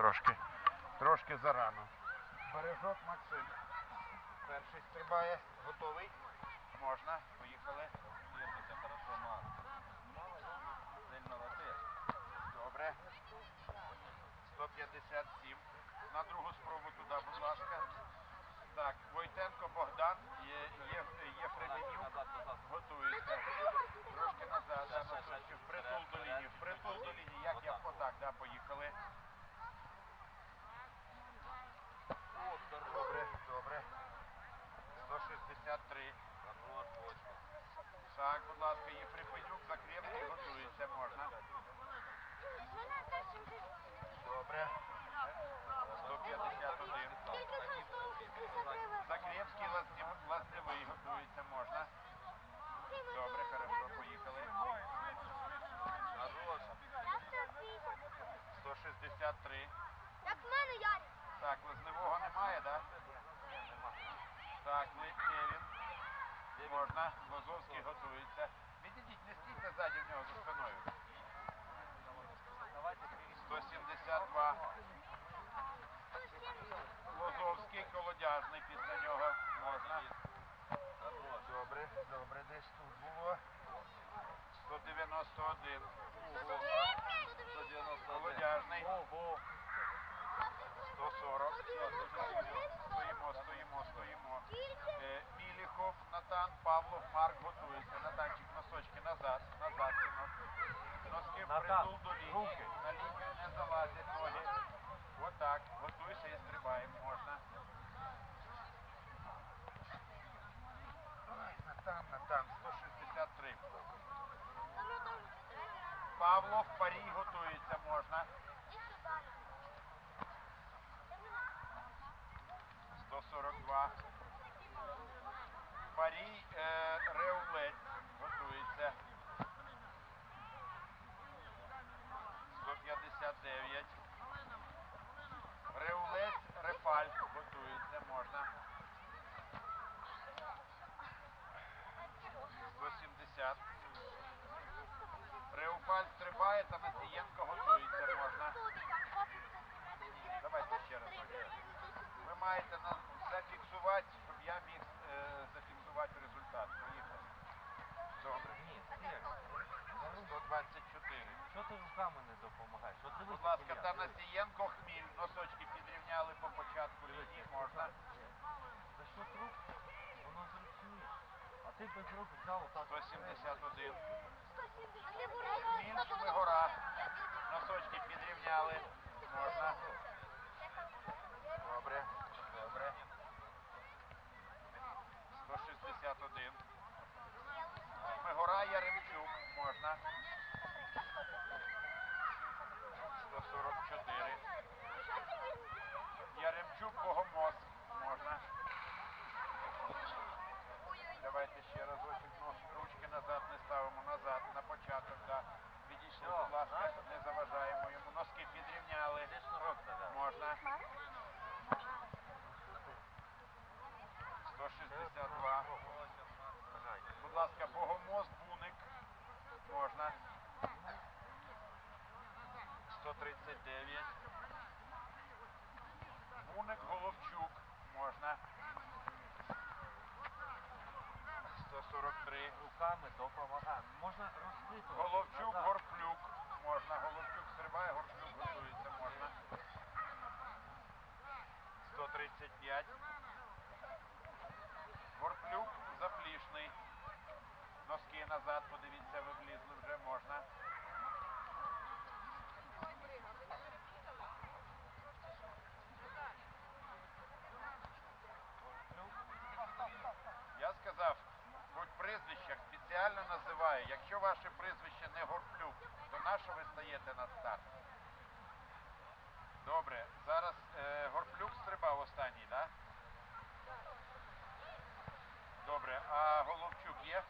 трошки. Трошки зарано. Бережок Максим. Перший стрибає. Готовий? Можна. Поїхали. Держите хорошо, Марк. Сильно летиш. Добре. 157. На другу спробу туди, будь ласка. Так, Войтенко Богдан, є, є, є назад. Готується. Трошки назад, да, впритул до лінії, впритул до лінії, як я отак, да, поїхали. О, здорово. Добре, добре. 163. Хорош, точно. Так, будь ласка, Єфрипенюк, Закрєвський, готується, можна. Добре. 151. Закрєвський, Лазнів- Лазневий, готується, можна. Добре, хорошо, поїхали. Хорош. 163. Як в мене, Ярик. Так, Лазневого немає, так? Так, Левін. Можна. Лозовський готується. Відійдіть, не стійте ззаді в нього за спиною. Давайте 172. Лозовський, колодяжний після нього. Можна. Добре, добре, десь тут було. 191. 191. Колодяжний. Ого. 140. Стоїмо, стоїмо, стоїмо. Е, Міліхов, Натан, Павлов, Марк готується. Натанчик, носочки Носки притул до лінії. На лінію не залазять ноги. Отак. Готуйся і стрибаємо. Можна. Ой, Натан, Натан, 163. Павлов, парій готується, можна. 142. Парій е, Реулець готується. 159. Реулець Рефаль готується, можна. 170. Реуфаль стрибає та Насієнко готується, можна. Давайте ще раз. Ви маєте на зафіксувати, щоб я міг е, зафіксувати результат. Поїхали. Добре. Ні, ні. 124. Що ти руками не допомагаєш? От дивись, Будь ласка, Ілля. Танасієнко, хміль, носочки підрівняли по початку лінії, можна. За що рук? Воно зручніше. А ти без рук взяв отак. 171. Хміль, Шмигора. Носочки підрівняли. Можна. Добре. Добре. 161. Шмигора Яремчук. Можна. 144. Яремчук Богомоз. Можна. Давайте ще разочок нос, ручки назад не ставимо, назад, на початок, да. Відійшли, будь ласка, не заважаємо йому. Носки підрівняли. Можна. 162. Будь ласка, Богомоз, Буник. Можна. 139. Буник, Головчук. Можна. 143. Руками допомагає. Можна розкрити. Головчук, Назад. Горплюк. Можна. Головчук стрибає, Горплюк готується. Можна. 135. Горплюк заплішний. Носки назад, подивіться, виблізли вже ви стаєте на старт. Добре, зараз е, горплюк стрибав останній, так? Да? Добре, а Головчук є?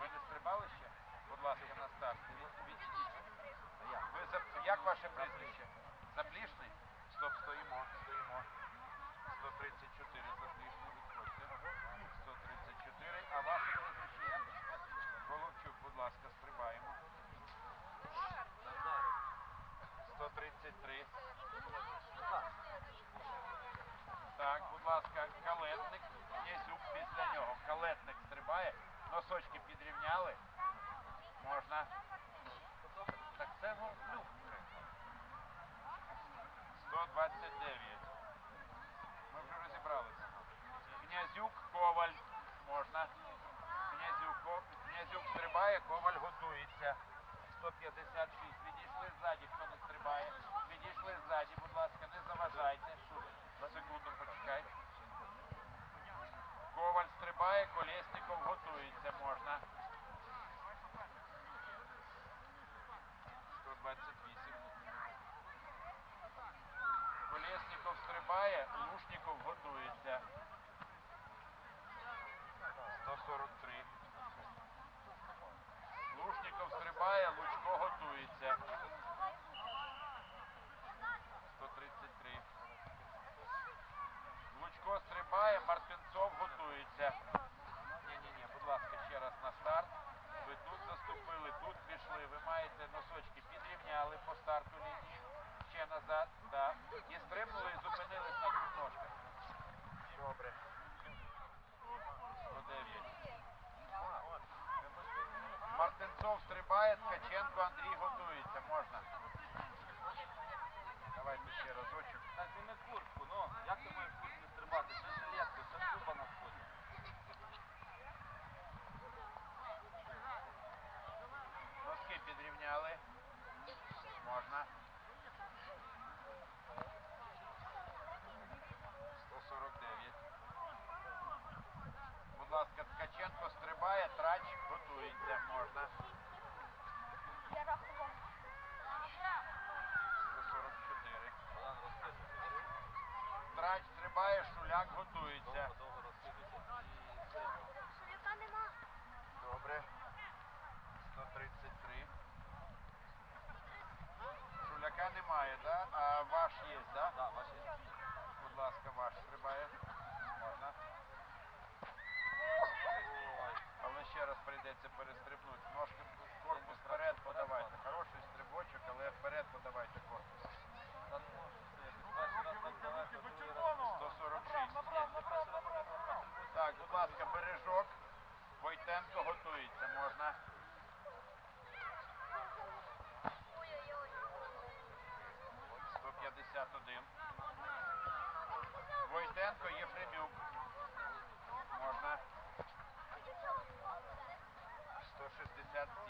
Ви не стрибали ще? Будь ласка, на старт. Ви за... Як ваше прізвище? Заплішний? Стоп, стоїмо, стоїмо. 134 заплішний, відходьте. 134. А ваше прізвище як? Головчук, будь ласка, 23. Так, будь ласка, калетник. Є зуб після нього. Калетник стрибає. Носочки підрівняли. Можна. Так це голфлюк. 129. Мартинцов стрибає, Ткаченко Андрій готується. Можна. Давайте ще разочок. Так зніми куртку, ну. Як ти маєш в куртці стрибати? Це жилетка, це шуба на вході. Носки підрівняли. Можна. 149. Будь ласка, Ткаченко стрибає, трач готується. Можна. 144. Богдан, розкидуйся. Трач стрибає, шуляк готується. Довго, довго розкидуйся. Добре. 133. Шуляка немає, да? А ваш є, да? Да, ваші. Будь ласка, ваш стрибає. Можна. Ой. Але ще раз прийдеться перестрибнути. Ножки корпус вперед подавайте. Хороший стрибочок, але вперед подавайте корпус. successful